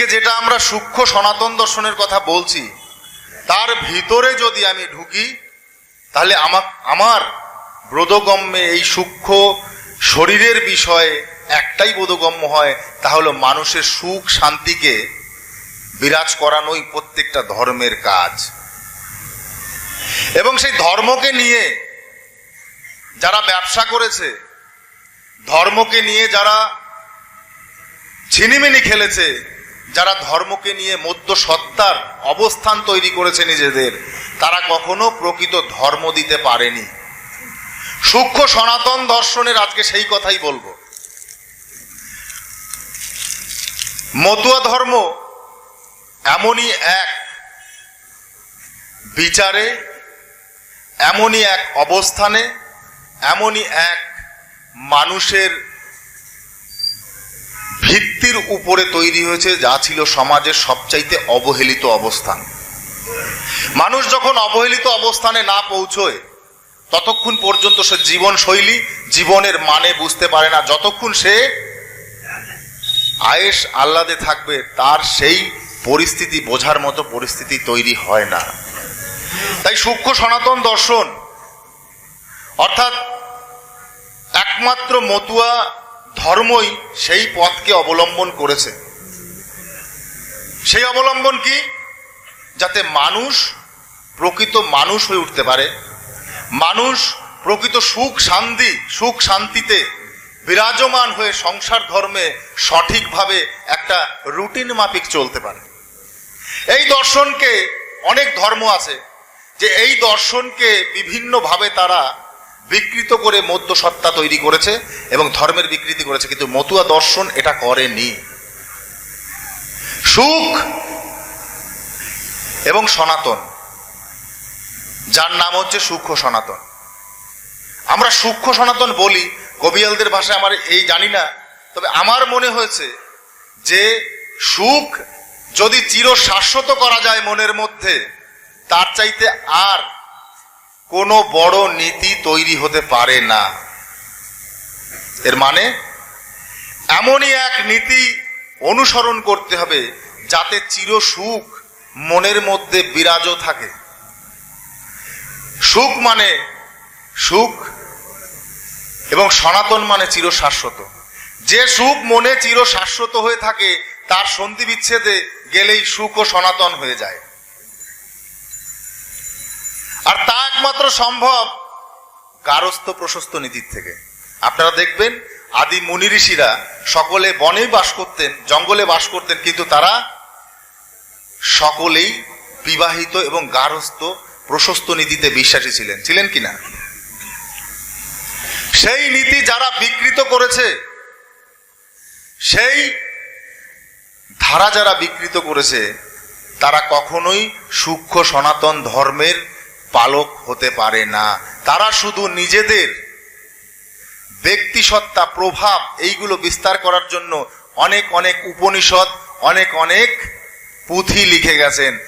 আজকে যেটা আমরা সূক্ষ্ম সনাতন দর্শনের কথা বলছি, তার ভিতরে যদি আমি ঢুকি, তাহলে আমার আমার বোধগম্যে এই সূক্ষ্ম শরীরের বিষয়ে একটাই বোধগম্য হয়, তা হলো মানুষের সুখ শান্তিকে বিরাজ করানোই প্রত্যেকটা ধর্মের কাজ। এবং সেই ধর্মকে নিয়ে যারা ব্যবসা করেছে, ধর্মকে নিয়ে যারা ছিনিমিনি খেলেছে যারা ধর্মকে নিয়ে মধ্য সত্তার অবস্থান তৈরি করেছে নিজেদের, তারা কখনো প্রকৃত ধর্ম দিতে পারেনি। সূক্ষ্ম সনাতন দর্শনের আজকে সেই কথাই বলব। মতুয়া ধর্ম এমনই এক বিচারে, এমনই এক অবস্থানে, এমনই এক মানুষের ভিত্তির উপরে তৈরি হয়েছে যা ছিল সমাজের সবচাইতে অবহেলিত অবস্থান। মানুষ যখন অবহেলিত অবস্থানে না পৌঁছয়, ততক্ষণ পর্যন্ত সে জীবন শৈলী জীবনের মানে বুঝতে পারে না। যতক্ষণ সে আয়েস আহ্লাদে থাকবে, তার সেই পরিস্থিতি বোঝার মতো পরিস্থিতি তৈরি হয় না। তাই সূক্ষ্ম সনাতন দর্শন, অর্থাৎ একমাত্র মতুয়া ধর্মই সেই পথকে অবলম্বন করেছে। সেই অবলম্বন কি? যাতে মানুষ প্রকৃত মানুষ হয়ে উঠতে পারে, মানুষ প্রকৃত সুখ শান্তি, সুখ শান্তিতে বিরাজমান হয়ে সংসার ধর্মে সঠিকভাবে একটা রুটিন মাফিক চলতে পারে। এই দর্শনকে অনেক ধর্ম আছে যে এই দর্শনকে বিভিন্নভাবে তারা বিকৃত করে মধ্য সত্তা তৈরি করেছে এবং ধর্মের বিকৃতি করেছে, কিন্তু মতুয়া দর্শন এটা করেনি। সুখ এবং সনাতন, যার নাম হচ্ছে সূক্ষ্ম সনাতন। আমরা সূক্ষ্ম সনাতন বলি, কবিয়ালদের ভাষায় আমার এই জানি না, তবে আমার মনে হয়েছে যে সুখ যদি চির শাশ্বত করা যায় মনের মধ্যে, তার চাইতে আর কোনো বড় নীতি তৈরি হতে পারে না। এর মানে এমনই এক নীতি অনুসরণ করতে হবে যাতে চির সুখ মনের মধ্যে বিরাজ থাকে। সুখ মানে সুখ এবং সনাতন মানে চির শাশ্বত যে সুখ মনে চির শাশ্বত হয়ে থাকে, তার সন্ধি বিচ্ছেদে গেলেই সুখ ও সনাতন হয়ে যায়। আর তা একমাত্র সম্ভব গারস্থ প্রশস্ত নীতির থেকে। আপনারা দেখবেন, আদি মুনি ঋষিরা সকলে বনেই বাস করতেন, জঙ্গলে বাস করতেন, কিন্তু তারা সকলেই বিবাহিত এবং গারস্থ প্রশস্ত নীতিতে বিশ্বাসী ছিলেন। ছিলেন কিনা সেই নীতি যারা বিকৃত করেছে, সেই ধারা যারা বিকৃত করেছে, তারা কখনোই সূক্ষ্ম সনাতন ধর্মের পালক হতে পারে না। তারা শুধু নিজেদের ব্যক্তিসত্তা, প্রভাব এইগুলো বিস্তার করার জন্য অনেক অনেক উপনিষদ, অনেক অনেক পুঁথি লিখে গেছেন।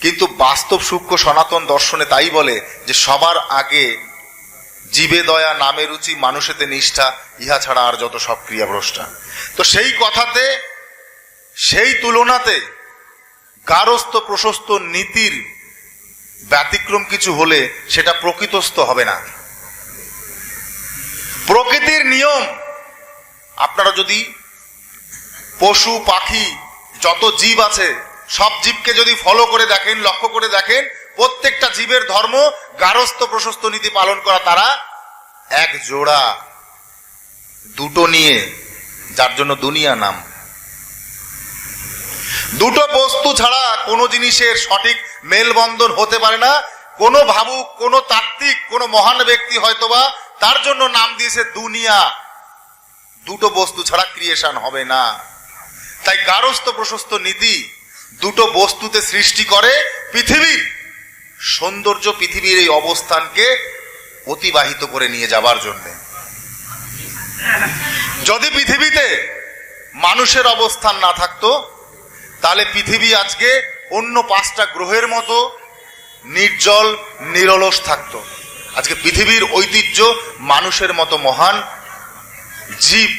কিন্তু বাস্তব সূক্ষ্ম সনাতন দর্শনে তাই বলে যে সবার আগে জীবে দয়া, নামে রুচি, মানুষেতে নিষ্ঠা, ইহা ছাড়া আর যত সব ক্রিয়াভ্রষ্টা। তো সেই কথাতে, সেই তুলনাতে গারস্থ প্রশস্ত নীতির ব্যতিক্রম কিছু হলে সেটা প্রকৃতস্থ হবে না। প্রকৃতির নিয়ম, আপনারা যদি পশু, পাখি, যত জীব আছে, সব জীবকে যদি ফলো করে দেখেন, লক্ষ্য করে দেখেন, প্রত্যেকটা জীবের ধর্ম, গারস্থ প্রশস্ত নীতি পালন করা তারা এক জোড়া। দুটো নিয়ে, যার জন্য দুনিয়া নাম। দুটো বস্তু ছাড়া কোনো জিনিসের সঠিক মেলবন্ধন হতে পারে না। কোনো ভাবুক, কোনো তাত্ত্বিক, কোনো মহান ব্যক্তি হয়তোবা তার জন্য নাম দিয়েছে দুনিয়া। দুটো বস্তু ছাড়া ক্রিয়েশন হবে না। তাই গারস্থ প্রশস্ত নীতি দুটো বস্তুতে সৃষ্টি করে পৃথিবীর। সৌন্দর্য পৃথিবীর এই অবস্থানকে অতিবাহিত করে নিয়ে যাবার জন্য। যদি পৃথিবীতে মানুষের অবস্থান না থাকতো, তাহলে পৃথিবী আজকে অন্য পাঁচটা গ্রহের মতো নির্জল, নিরলস থাকতো। আজকে পৃথিবীর ঐতিহ্য মানুষের মতো মহান জীব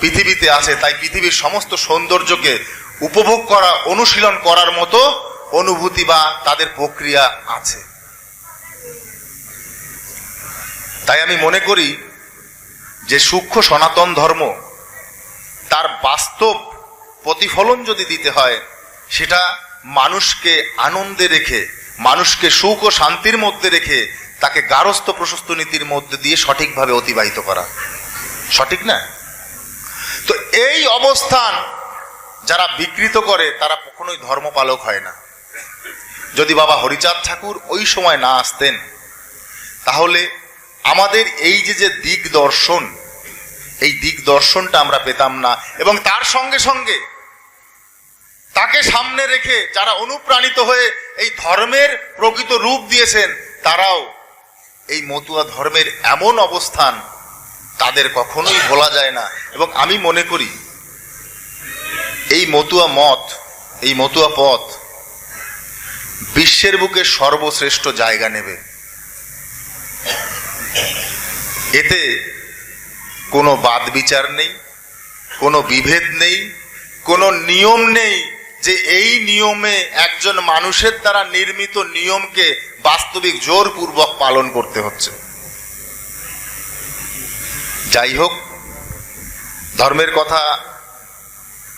পৃথিবীতে আছে, তাই পৃথিবীর সমস্ত সৌন্দর্যকে উপভোগ করা, অনুশীলন করার মতো অনুভূতি বা তাদের প্রক্রিয়া আছে। তাই আমি মনে করি যে সূক্ষ্ম সনাতন ধর্ম তার বাস্তব প্রতিফলন যদি দিতে হয়, সেটা মানুষকে আনন্দে রেখে, মানুষকে সুখ ও শান্তির মধ্যে রেখে তাকে গারস্থ প্রশস্ত নীতির মধ্যে দিয়ে সঠিকভাবে অতিবাহিত করা। সঠিক না? তো এই অবস্থান যারা বিকৃত করে, তারা কখনোই ধর্মপালক হয় না। যদি বাবা হরিচাঁদ ঠাকুর ওই সময় না আসতেন, তাহলে আমাদের এই যে যে দিক দর্শন এই দিক দর্শনটা আমরা পেতাম না। এবং তার সঙ্গে সঙ্গে তাকে সামনে রেখে যারা অনুপ্রাণিত হয়ে এই ধর্মের প্রকৃত রূপ দিয়েছেন, তারাও এই মতুয়া ধর্মের এমন অবস্থান তাদের কখনোই ভোলা যায় না। এবং আমি মনে করি, এই মতুয়া মত, এই মতুয়া পথ বিশ্বের বুকে সর্বশ্রেষ্ঠ জায়গা নেবে। এতে কোনো বাদ বিচার নেই, কোনো বিভেদ নেই, কোনো নিয়ম নেই যে এই নিয়মে একজন মানুষের দ্বারা নির্মিত নিয়মকে বাস্তবিক জোরপূর্বক পালন করতে হচ্ছে। যাই হোক, ধর্মের কথা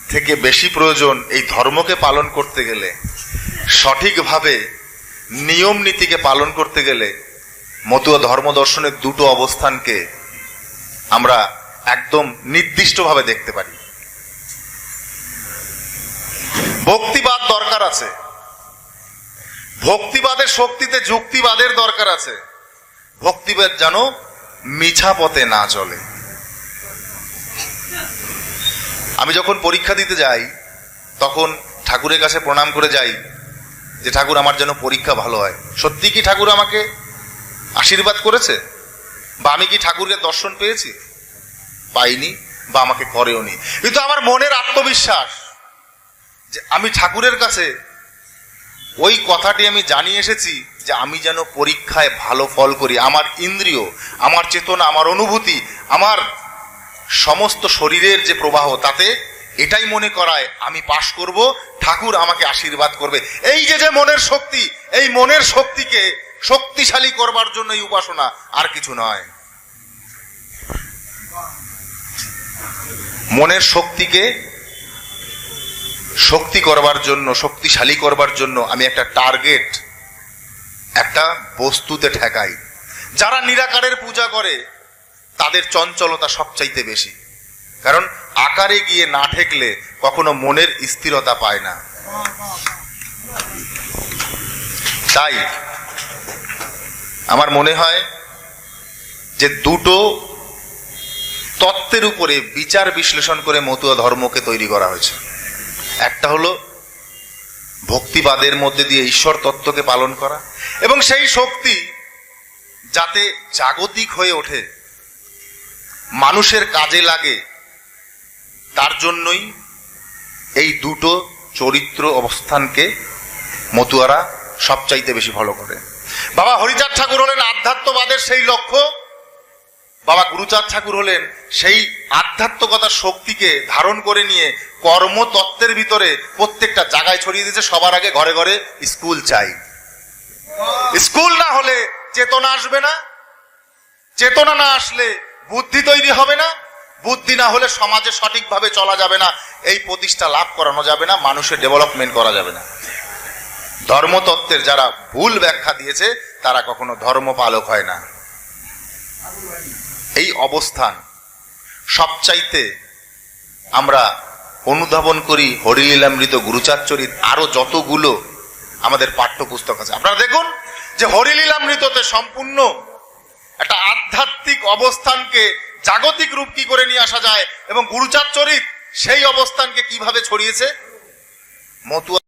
থেকে বেশি প্রয়োজন এই ধর্মকে পালন করতে গেলে। সঠিকভাবে নিয়ম নীতিকে পালন করতে গেলে মতুয়া ধর্ম দর্শনের দুটো অবস্থানকে আমরা একদম নির্দিষ্টভাবে দেখতে পারি। ভক্তিবাদ দরকার আছে। ভক্তিবাদের শক্তিতে যুক্তিবাদের দরকার আছে। ভক্তিবাদ যেন মিছা পথে না চলে। আমি যখন পরীক্ষা দিতে যাই, তখন ঠাকুরের কাছে প্রণাম করে যাই যে, ঠাকুর, আমার যেন পরীক্ষা ভালো হয়। সত্যি কি ঠাকুর আমাকে আশীর্বাদ করেছে? বা আমি কি ঠাকুরের দর্শন পেয়েছি? পাইনি বা আমাকে করেওনি। কিন্তু আমার মনের আত্মবিশ্বাস যে আমি ঠাকুরের কাছে ওই কথাটি আমি জানিয়ে এসেছি যে আমি যেন পরীক্ষায় ভালো ফল করি। আমার ইন্দ্রিয়, আমার চেতনা, আমার অনুভূতি, আমার সমস্ত শরীরের যে প্রবাহ, তাতে এটাই মনে করায় আমি পাশ করব, ঠাকুর আমাকে আশীর্বাদ করবে। এই যে যে মনের শক্তি, এই মনের শক্তিকে শক্তিশালী করবার জন্য এই উপাসনা আর কিছু নয়। মনের শক্তিকে শক্তি করবার জন্য, শক্তিশালী করবার জন্য আমি একটা টার্গেট একটা বস্তুতে ঠেকাই। যারা নিরাকারের পূজা করে, তাদের চঞ্চলতা সবচাইতে বেশি। কারণ আকারে গিয়ে না ঠেকলে কখনো মনের স্থিরতা পায় না। তাই আমার মনে হয় যে দুটো তত্ত্বের উপরে বিচার বিশ্লেষণ করে মতুয়া ধর্মকে তৈরি করা হয়েছে। একটা হলো ভক্তিবাদের মধ্যে দিয়ে ঈশ্বর তত্ত্বকে পালন করা এবং সেই শক্তি যাতে জাগতিক হয়ে ওঠে, মানুষের কাজে লাগে, তার জন্যই এই দুটো চরিত্র অবস্থানকে মতুয়ারা সবচাইতে বেশি ফলো করে। বাবা হরিচাঁদ ঠাকুর হলেন আধ্যাত্মবাদের সেই লক্ষ্য বাবা গুরুচাঁদ ঠাকুর হলেন সেই আধ্যাত্মকতার শক্তিকে ধারণ করে নিয়ে কর্মতত্ত্বের ভিতরে প্রত্যেকটা জায়গায় ছড়িয়ে দিয়েছে। সবার আগে ঘরে ঘরে স্কুল চাই। স্কুল না হলে চেতনা আসবে না। চেতনা না আসলে বুদ্ধি তৈরি হবে না। বুদ্ধি না হলে সমাজে সঠিকভাবে চলা যাবে না। এই প্রতিষ্ঠা লাভ করানো যাবে না, মানুষের ডেভেলপমেন্ট করা যাবে না। ধর্মতত্ত্বের যারা ভুল ব্যাখ্যা দিয়েছে, তারা কখনো ধর্ম পালক হয় না। এই অবস্থান। সবচাইতে আমরা অনুধাবন করি হরিলীলামৃত গুরুচার চরিত আরও যতগুলো আমাদের পাঠ্যপুস্তক আছে। আপনারা দেখুন যে হরিলীলামৃততে সম্পূর্ণ একটা আধ্যাত্মিক অবস্থানকে জাগতিক রূপ কি করে নিয়ে আসা যায় এবং গুরুচার চরিত সেই অবস্থানকে কীভাবে ছড়িয়েছে? মতুয়া